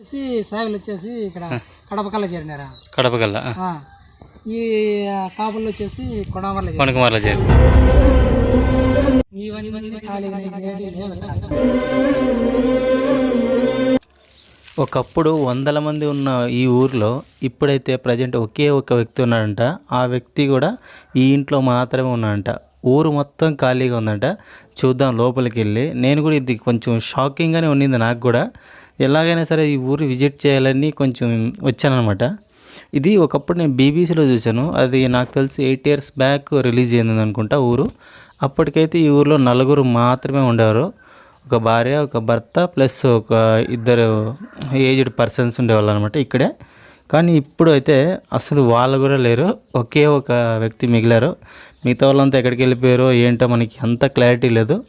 వచ్చేసి సాగులు వచ్చేసి ఇక్కడ కడప కల్లా చేరినారా? కడప కల్లా ఆ. ఈ కాపులు వచ్చేసి కొడమర్ల కొనకమర్ల చేరి. ఒకప్పుడు వందల మంది ఉన్న ఈ ఊర్లో ఇప్పుడైతే ప్రజెంట్ ఒకే ఒక వ్యక్తి ఉన్నాడంట. ఆ వ్యక్తి కూడా ఈ ఇంట్లో మాత్రమే ఉన్నాడంట. ఊరు మొత్తం ఖాళీగా ఉందంట. చూద్దాం లోపలికి వెళ్ళి. నేను కూడా ఇది కొంచెం షాకింగ్గానే ఉండింది నాకు కూడా. ఎలాగైనా సరే ఈ ఊరు విజిట్ చేయాలని కొంచెం వచ్చానమాట ఇది ఒకప్పుడు నేను బీబీసీలో చూశాను. అది నాకు తెలిసి ఎయిట్ ఇయర్స్ బ్యాక్ రిలీజ్ అయింది అనుకుంటా ఊరు. అప్పటికైతే ఈ ఊర్లో నలుగురు మాత్రమే ఉండేవారు. ఒక భార్య ఒక భర్త ప్లస్ ఒక ఇద్దరు ఏజ్డ్ పర్సన్స్ ఉండేవాళ్ళు అనమాట ఇక్కడే. కానీ ఇప్పుడు అయితే అసలు వాళ్ళు కూడా లేరు. ఒకే ఒక వ్యక్తి మిగిలారు. మిగతా వాళ్ళంతా ఎక్కడికి వెళ్ళిపోయారో ఏంటో మనకి అంత క్లారిటీ లేదు.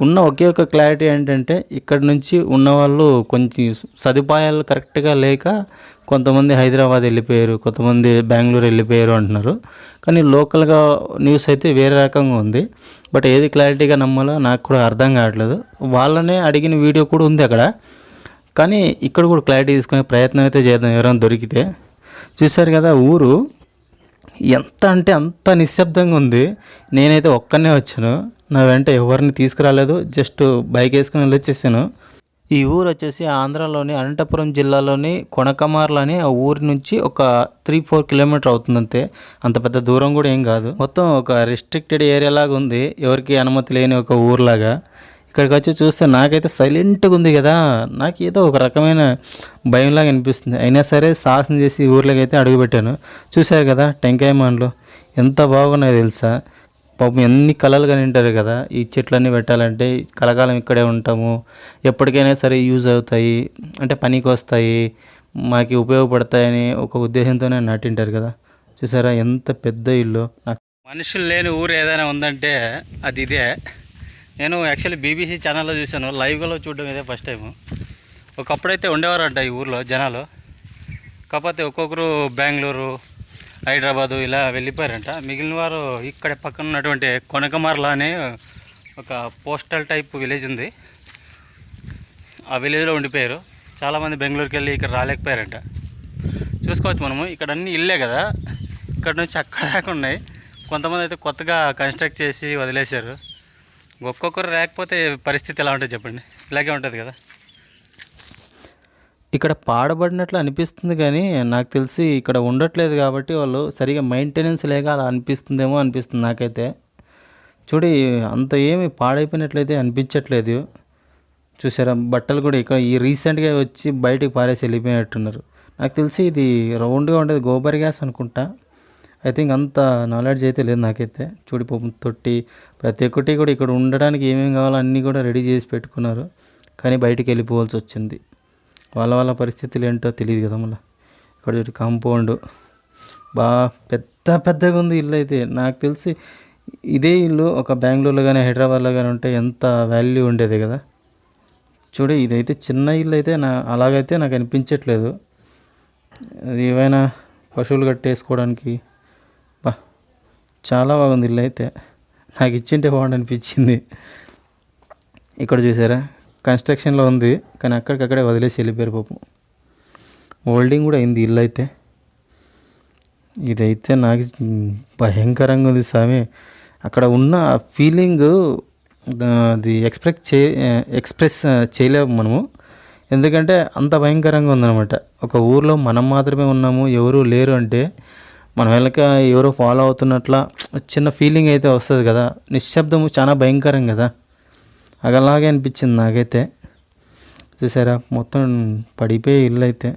ఉన్న ఒకే ఒక క్లారిటీ ఏంటంటే ఇక్కడ నుంచి ఉన్నవాళ్ళు కొంచెం సదుపాయాలు కరెక్ట్గా లేక కొంతమంది హైదరాబాద్ వెళ్ళిపోయారు కొంతమంది బెంగళూరు వెళ్ళిపోయారు అంటున్నారు. కానీ లోకల్గా న్యూస్ అయితే వేరే రకంగా ఉంది. బట్ ఏది క్లారిటీగా నమ్మాలో నాకు కూడా అర్థం కావట్లేదు. వాళ్ళనే అడిగిన వీడియో కూడా ఉంది అక్కడ. కానీ ఇక్కడ కూడా క్లారిటీ తీసుకునే ప్రయత్నం అయితే చేద్దాం ఎవరైనా దొరికితే. చూశారు కదా ఊరు? ఎంత అంటే అంత నిశ్శబ్దంగా ఉంది. నేనైతే ఒక్కనే వచ్చాను. నా వెంట ఎవరిని తీసుకురాలేదు జస్ట్ బైక్ వేసుకుని వెళ్ళొచ్చేసాను. ఈ ఊరు వచ్చేసి ఆంధ్రాలోని అనంతపురం జిల్లాలోని కొనకమార్లు అని ఆ ఊరి నుంచి ఒక త్రీ ఫోర్ కిలోమీటర్ అవుతుందంతే. అంత పెద్ద దూరం కూడా ఏం కాదు. మొత్తం ఒక రిస్ట్రిక్టెడ్ ఏరియా లాగా ఉంది. ఎవరికి అనుమతి లేని ఒక ఊర్లాగా. ఇక్కడికి వచ్చి చూస్తే నాకైతే సైలెంట్గా ఉంది కదా. నాకు ఏదో ఒక రకమైన భయంలాగా అనిపిస్తుంది. అయినా సరే సాహసం చేసి ఊర్లోకి అయితే అడుగుపెట్టాను. చూశారు కదా టెంకాయ మాన్లు ఎంత బాగున్నాయో తెలుసా? పాపం ఎన్ని కళలు కానీ ఉంటారు కదా. ఈ చెట్లన్నీ పెట్టాలంటే కలకాలం ఇక్కడే ఉంటాము. ఎప్పటికైనా సరే యూజ్ అవుతాయి. అంటే పనికి వస్తాయి. మాకు ఉపయోగపడతాయని ఒక ఉద్దేశంతోనే నాటింటారు కదా. చూసారా ఎంత పెద్ద ఇల్లు. నాకు మనుషులు లేని ఊరు ఏదైనా ఉందంటే అది ఇదే. నేను యాక్చువల్లీ బీబీసీ ఛానల్లో చూశాను. లైవ్లో చూడడం ఇదే ఫస్ట్ టైం ఒకప్పుడైతే ఉండేవారంట ఈ ఊర్లో జనాలు. కాకపోతే ఒక్కొక్కరు బెంగళూరు హైదరాబాదు ఇలా వెళ్ళిపోయారంట. మిగిలిన వారు ఇక్కడ పక్కన ఉన్నటువంటి కొనకమర్ల అనే ఒక పోస్టల్ టైప్ విలేజ్ ఉంది. ఆ విలేజ్లో ఉండిపోయారు. చాలామంది బెంగళూరుకి వెళ్ళి ఇక్కడ రాలేకపోయారంట. చూసుకోవచ్చు మనము. ఇక్కడ అన్ని ఇల్లే కదా. ఇక్కడ నుంచి అక్కడ దాకా ఉన్నాయి. కొంతమంది అయితే కొత్తగా కన్స్ట్రక్ట్ చేసి వదిలేశారు. ఒక్కొక్కరు లేకపోతే పరిస్థితి ఎలా ఉంటుంది చెప్పండి? ఇలాగే ఉంటుంది కదా. ఇక్కడ పాడబడినట్లు అనిపిస్తుంది కానీ నాకు తెలిసి ఇక్కడ ఉండట్లేదు కాబట్టి వాళ్ళు సరిగా మెయింటెనెన్స్ లేక అలా అనిపిస్తుందేమో అనిపిస్తుంది నాకైతే. చూడి అంత ఏమి పాడైపోయినట్లయితే అనిపించట్లేదు. చూసారా బట్టలు కూడా ఇక్కడ ఈ రీసెంట్గా వచ్చి బయటికి పారేసి వెళ్ళిపోయినట్టున్నారు. నాకు తెలిసి ఇది రౌండ్గా ఉండేది గోబర్ గ్యాస్ అనుకుంటా. ఐ థింక్ అంత నాలెడ్జ్ అయితే లేదు నాకైతే. చూడి తొట్టి ప్రతి ఒక్కటి కూడా ఇక్కడ ఉండడానికి ఏమేమి కావాలో అన్నీ కూడా రెడీ చేసి పెట్టుకున్నారు. కానీ బయటికి వెళ్ళిపోవాల్సి వచ్చింది. వాళ్ళ వాళ్ళ పరిస్థితులు ఏంటో తెలియదు కదా మళ్ళీ. ఇక్కడ చూడు కాంపౌండ్. బాగా పెద్ద పెద్దగా ఉంది ఇల్లు అయితే. నాకు తెలిసి ఇదే ఇల్లు ఒక బెంగళూరులో కానీ హైదరాబాద్లో కానీ ఉంటే ఎంత వాల్యూ ఉండేది కదా. చూడు ఇదైతే చిన్న ఇల్లు అయితే నా అలాగైతే నాకు అనిపించట్లేదు. అది ఏమైనా పశువులు కట్టేసుకోవడానికి? బా చాలా బాగుంది ఇల్లు అయితే. నాకు ఇచ్చింటే బాగుండు అనిపించింది ఇక్కడ చూసారా? కన్స్ట్రక్షన్లో ఉంది కానీ అక్కడికక్కడే వదిలేసి వెళ్ళిపోయారు పాపం. హోల్డింగ్ కూడా అయింది ఇల్లు అయితే. ఇదైతే నాకు భయంకరంగా ఉంది స్వామి. అక్కడ ఉన్న ఫీలింగ్ అది ఎక్స్ప్రెస్ చే ఎక్స్ప్రెస్ చేయలేము మనము. ఎందుకంటే అంత భయంకరంగా ఉందన్నమాట. ఒక ఊర్లో మనం మాత్రమే ఉన్నాము ఎవరు లేరు అంటే మన వెనక ఎవరో ఫాలో అవుతున్నట్ల చిన్న ఫీలింగ్ అయితే వస్తుంది కదా. నిశ్శబ్దము చాలా భయంకరం కదా. అలాగే అనిపించింది నాకైతే. చూసారా? మొత్తం పడిపోయే ఇల్లు అయితే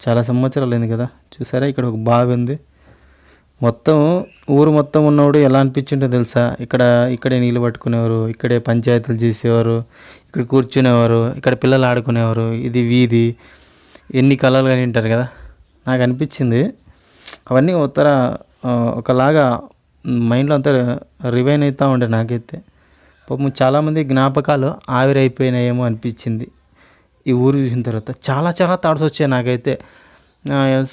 చాలా సంవత్సరాలు అయింది కదా. చూసారా? ఇక్కడ ఒక బావి ఉంది. మొత్తం ఊరు మొత్తం ఉన్నవాడు ఎలా అనిపించిందో తెలుసా? ఇక్కడ ఇక్కడే నీళ్ళు పట్టుకునేవారు ఇక్కడే పంచాయతీలు చేసేవారు ఇక్కడ కూర్చునేవారు ఇక్కడ పిల్లలు ఆడుకునేవారు ఇది వీధి ఎన్ని కళలు కానీ ఉంటారు కదా. నాకు అనిపించింది. అవన్నీ ఉత్తర ఒకలాగా మైండ్లో అంతా రివైన్ అవుతూ ఉండే నాకైతే. పాపం చాలామంది జ్ఞాపకాలు ఆవిరైపోయినాయేమో అనిపించింది. ఈ ఊరు చూసిన తర్వాత చాలా చాలా థాట్స్ వచ్చాయి నాకైతే.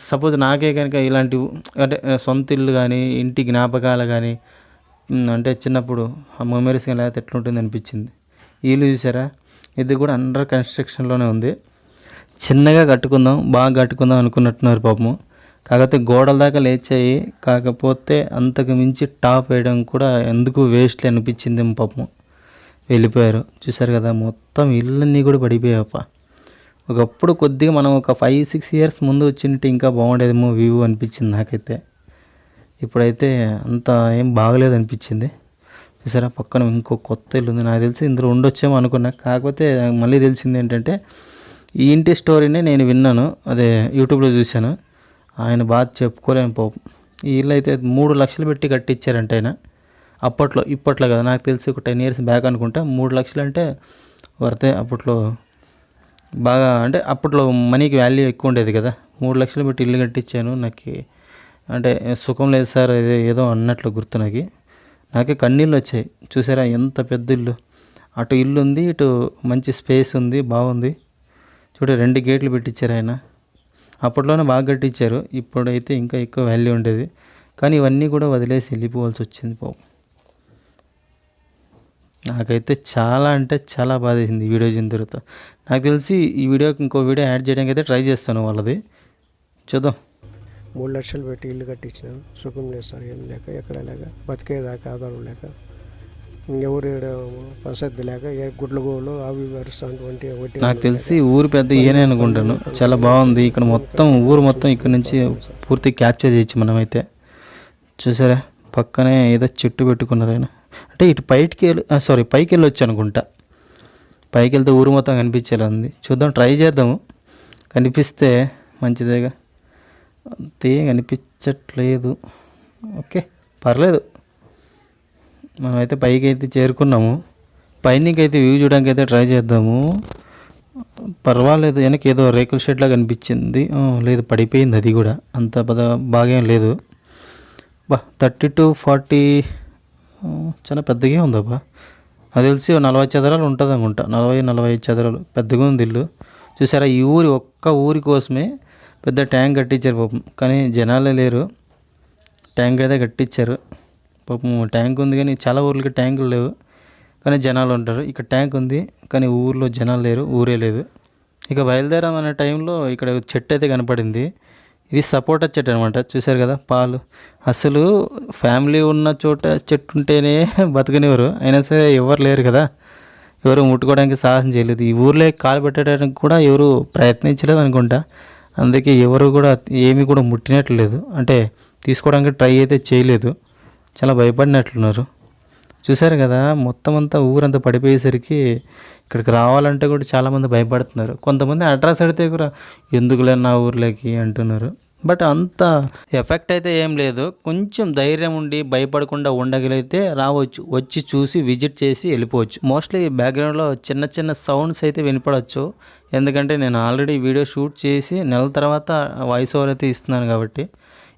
సపోజ్ నాకే కనుక ఇలాంటి అంటే సొంత ఇల్లు కానీ ఇంటి జ్ఞాపకాలు కానీ అంటే చిన్నప్పుడు ఆ మెమరీస్ కానీ లేకపోతే ఎట్లుంటుంది అనిపించింది? ఇల్లు చూసారా? ఇది కూడా అండర్ కన్స్ట్రక్షన్లోనే ఉంది. చిన్నగా కట్టుకుందాం బాగా కట్టుకుందాం అనుకున్నట్టున్నారు పాపము. కాకపోతే గోడల దాకా లేచాయి. కాకపోతే అంతకు మించి టాప్ వేయడం కూడా ఎందుకు వేస్ట్లే అనిపించింది పాపము. వెళ్ళిపోయారు. చూసారు కదా మొత్తం ఇళ్ళన్నీ కూడా పడిపోయాయప్ప. ఒకప్పుడు కొద్దిగా మనం ఒక ఫైవ్ సిక్స్ ఇయర్స్ ముందు వచ్చింటే ఇంకా బాగుండేదేమో వ్యూ అనిపించింది నాకైతే. ఇప్పుడైతే అంత ఏం బాగలేదు అనిపించింది. చూసారా పక్కన ఇంకో కొత్త ఇల్లు ఉంది. నాకు తెలిసి ఇందులో ఉండొచ్చేమో అనుకున్నా. కాకపోతే మళ్ళీ తెలిసింది ఏంటంటే ఈ ఇంటి స్టోరీనే నేను విన్నాను. అదే యూట్యూబ్లో చూశాను. ఆయన బాగా చెప్పుకోలేను పాపం. ఈ ఇల్లు అయితే మూడు లక్షలు పెట్టి కట్టించారంట ఆయన. అప్పట్లో ఇప్పట్లో కదా నాకు తెలిసి ఒక టెన్ ఇయర్స్ బ్యాక్ అనుకుంటా మూడు లక్షలు అంటే వర్తే అప్పట్లో బాగా అంటే అప్పట్లో మనీకి వాల్యూ ఎక్కువ ఉండేది కదా. మూడు లక్షలు పెట్టి ఇల్లు కట్టించాను నాకు అంటే సుఖం లేదు సార్ ఏదో అన్నట్లు గుర్తు నాకు. నాకే కన్నీళ్ళు వచ్చాయి. చూసారా ఎంత పెద్ద ఇల్లు. అటు ఇల్లు ఉంది ఇటు మంచి స్పేస్ ఉంది బాగుంది. చూడ రెండు గేట్లు పెట్టించారు ఆయన. అప్పట్లోనే బాగా కట్టించారు ఇప్పుడైతే ఇంకా ఎక్కువ వాల్యూ ఉండేది. కానీ ఇవన్నీ కూడా వదిలేసి వెళ్ళిపోవాల్సి వచ్చింది పాపం. నాకైతే చాలా అంటే చాలా బాధేసింది ఈ వీడియో చూసిన తర్వాత నాకు తెలిసి ఈ వీడియోకి ఇంకో వీడియో యాడ్ చేయడానికి అయితే ట్రై చేస్తాను వాళ్ళది. చూద్దాం. మూడు లక్షలు పెట్టి ఇల్లు కట్టించిన. సుఖం లేదు సార్ ఏం లేక ఎక్కడ లేక బతికేదాకా ఆధారం లేక ఇంకెవరు ప్రసిద్ధి లేక ఏ గుడ్ల గోలు అవి వరుస్తున్నటువంటి ఒకటి నాకు తెలిసి ఊరు పెద్ద ఈయనే అనుకుంటాను. చాలా బాగుంది. ఇక్కడ మొత్తం ఊరు మొత్తం ఇక్కడ నుంచి పూర్తి క్యాప్చర్ చేయొచ్చు మనమైతే. చూసారా? పక్కనే ఏదో చెట్టు పెట్టుకున్నారు ఆయన. అంటే ఇటు పైకి వెళ్ళి సారీ పైకి వెళ్ళొచ్చు అనుకుంటా. పైకి వెళ్తే ఊరు మొత్తం కనిపించేలా ఉంది. చూద్దాం ట్రై చేద్దాము. కనిపిస్తే మంచిదేగా. అంతే కనిపించట్లేదు. ఓకే పర్లేదు. మనమైతే పైకి అయితే చేరుకున్నాము. పైనకి అయితే వ్యూ చూడడానికి అయితే ట్రై చేద్దాము. పర్వాలేదు వెనక ఏదో రేకుల షెడ్లా కనిపించింది లేదు పడిపోయింది అది కూడా. అంత పద బాగా లేదు. బా థర్టీ టు ఫార్టీ చాలా పెద్దగా ఉందబ్బా అది తెలిసి నలభై చదరాలు ఉంటుంది అనుకుంటా నలభై నలభై ఐదు చదరాలు. పెద్దగా ఉంది ఇల్లు. చూసారా ఈ ఊరి ఒక్క ఊరి కోసమే పెద్ద ట్యాంక్ కట్టించారు పాపం. కానీ జనాలే లేరు. ట్యాంక్ అయితే కట్టించారు. పాపం ట్యాంక్ ఉంది కానీ చాలా ఊర్లకి ట్యాంకులు లేవు. కానీ జనాలు ఉంటారు. ఇక్కడ ట్యాంక్ ఉంది కానీ ఊర్లో జనాలు లేరు ఊరే లేదు. ఇక బయలుదేరామనే టైంలో ఇక్కడ చెట్టు అయితే కనపడింది. ఇది సపోటా చెట్టు అనమాట చూశారు కదా పాలు. అసలు ఫ్యామిలీ ఉన్న చోట చెట్టు ఉంటేనే బతకనివ్వరు. అయినా సరే ఎవరు లేరు కదా. ఎవరు ముట్టుకోవడానికి సాహసం చేయలేదు. ఈ ఊర్లో కాలు పెట్టడానికి కూడా ఎవరు ప్రయత్నించలేదు అనుకుంటా. అందుకే ఎవరు కూడా ఏమీ కూడా ముట్టినట్లేదు అంటే తీసుకోవడానికి ట్రై అయితే చేయలేదు. చాలా భయపడినట్లున్నారు. చూశారు కదా మొత్తం అంతా ఊరంతా పడిపోయేసరికి ఇక్కడికి రావాలంటే కూడా చాలామంది భయపడుతున్నారు. కొంతమంది అడ్రస్ అడితే కూడా ఎందుకులే నా ఊర్లోకి అంటున్నారు. బట్ అంత ఎఫెక్ట్ అయితే ఏం లేదు. కొంచెం ధైర్యం ఉండి భయపడకుండా ఉండగలిగితే రావచ్చు. వచ్చి చూసి విజిట్ చేసి వెళ్ళిపోవచ్చు. మోస్ట్లీ బ్యాక్గ్రౌండ్లో చిన్న చిన్న సౌండ్స్ అయితే వినపడవచ్చు ఎందుకంటే నేను ఆల్రెడీ వీడియో షూట్ చేసి నెల తర్వాత వాయిస్ ఓవర్ అయితే ఇస్తున్నాను కాబట్టి.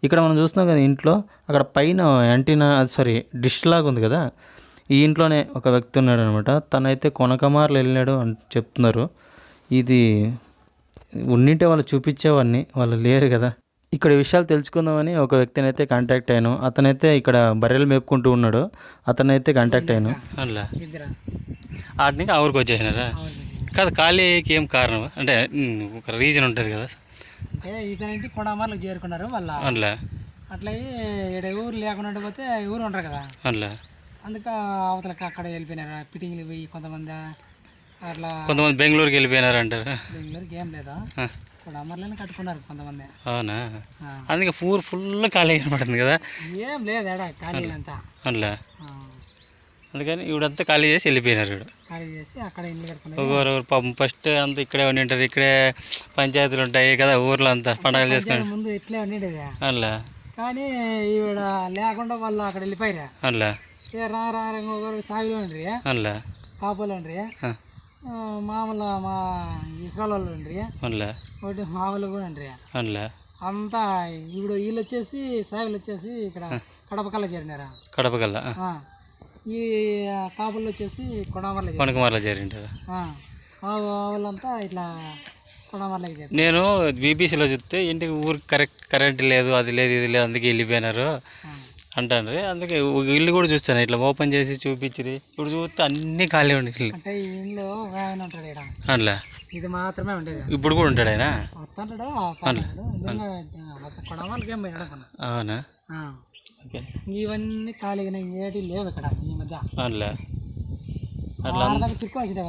ఇక్కడ మనం చూస్తున్నాం కదా ఇంట్లో అక్కడ పైన యాంటీనా సారీ డిష్ లాగా ఉంది కదా. ఈ ఇంట్లోనే ఒక వ్యక్తి ఉన్నాడు అనమాట తనైతే కొనకమార్లు వెళ్ళాడు అని చెప్తున్నారు. ఇది ఉన్నింటే వాళ్ళు చూపించేవాడిని వాళ్ళు లేరు కదా. ఇక్కడ విషయాలు తెలుసుకుందామని ఒక వ్యక్తిని అయితే కాంటాక్ట్ అయ్యాను. అతనైతే ఇక్కడ బర్రెలు మేపుకుంటూ ఉన్నాడు. అతనైతే కాంటాక్ట్ అయ్యాను. అలా ఇద్దరా ఆటిని ఆ ఊరికి వచ్చేసినారా? కాదు ఖాళీకి ఏం కారణం? అంటే ఒక రీజన్ ఉంటుంది కదా. అంటే ఇతనేంటి కొండమార్లకు చేరుకున్నారు వాళ్ళ. అట్లా? అట్లాగే ఇక్కడ ఊరు లేకుండా పోతే ఊరు ఉంటారు కదా. అట్లా? అందుకే అవతలకి అక్కడ వెళ్ళిపోయినారు. పిటింగ్లు పోయి కొంతమంది అట్లా కొంతమంది బెంగళూరుకి వెళ్ళిపోయినారు అంటారు బెంగళూరుకి ఏం లేదా కొండమార్లని కట్టుకున్నారు కొంతమంది. అవునా. అందుకే ఊరు ఫుల్ ఖాళీ కనపడుతుంది కదా. ఏం లేదు ఎడా అట్లా? ఆ, అందుకని ఇవిడంతా ఖాళీ చేసి వెళ్ళిపోయినారు వీడు ఖాళీ చేసి అక్కడ ఇల్లు కట్టుకున్నారు ఒకరు పాపం ఫస్ట్ అంతా ఇక్కడే ఉండి ఉంటారు ఇక్కడే పంచాయతీలు ఉంటాయి కదా ఊర్లో అంతా పండగలు చేసుకుని. ముందు ఇట్లే ఉండేది. అట్లా కానీ ఈవిడ లేకుండా వాళ్ళు అక్కడ వెళ్ళిపోయారు. అట్లా ఏ రా రా ఒకరు సాగులో ఉండ్రి. అట్లా కాపులు ఉండ్రి. మామూలు మా ఇస్రాల్ వాళ్ళు ఉండ్రి ఒకటి మామూలు కూడా ఉండ్రి. అట్లా అంతా ఇప్పుడు వీళ్ళు వచ్చేసి సాగులు వచ్చేసి ఇక్కడ కడప కల్లా చేరినారా. కడప కల్లా ఆ. ఈ కాపులు వచ్చేసి కొడమర్ల కొనకుమార్లో చేరింటారు. వాళ్ళంతా ఇట్లా చేరి నేను బీబీసీలో చూస్తే ఇంటికి ఊరికి కరెక్ట్ కరెంట్ లేదు అది లేదు ఇది లేదు అందుకే వెళ్ళిపోయినారు అంటారు అందుకే ఇల్లు కూడా చూస్తాను ఇట్లా ఓపెన్ చేసి చూపించిరి. ఇప్పుడు చూస్తే అన్నీ ఖాళీ ఉండి ఇల్లు. అంటే ఈ ఇంట్లో ఒక ఆయన ఉంటాడు ఇక్కడ అట్లా? ఇది మాత్రమే ఉండేది. ఇప్పుడు కూడా ఉంటాడు ఆయన? అవునా? ఇవన్నీ ఖాళీగా ఇంకేటి లేవు ఇక్కడ ఈ మధ్య.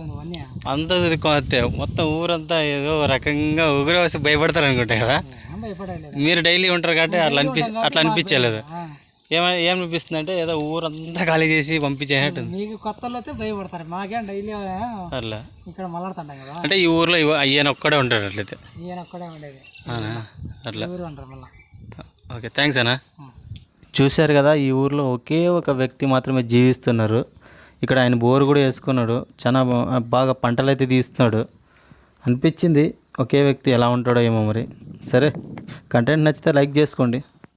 నువ్వు అన్నీ? అంతా మొత్తం ఊరంతా ఏదో రకంగా ఊగురు వస్తే భయపడతారు అనుకుంటా కదా? మీరు డైలీ ఉంటారు కాబట్టి అట్లా అనిపి అట్లా అనిపించలేదు. ఏమ ఏమనిపిస్తుంది అంటే ఏదో ఊరంతా ఖాళీ చేసి పంపించేటట్టు మీకు కొత్తలో అయితే భయపడతారు. మాకేం డైలీ అట్లా. ఇక్కడ మళ్ళాడుతుంటాం కదా. అంటే ఈ ఊర్లో అయ్యన ఒక్కడే ఉంటాడు అట్లయితే. ఈయన ఒక్కడే ఉండేది. అట్లా. ఊరు అంటారు మళ్ళీ. ఓకే థ్యాంక్స్ అన్న. చూశారు కదా ఈ ఊర్లో ఒకే ఒక వ్యక్తి మాత్రమే జీవిస్తున్నారు. ఇక్కడ ఆయన బోరు కూడా వేసుకున్నాడు. చాలా బాగా పంటలు అయితే తీస్తున్నాడు. అనిపించింది ఒకే వ్యక్తి ఎలా ఉంటాడో ఏమో మరి. సరే కంటెంట్ నచ్చితే లైక్ చేసుకోండి.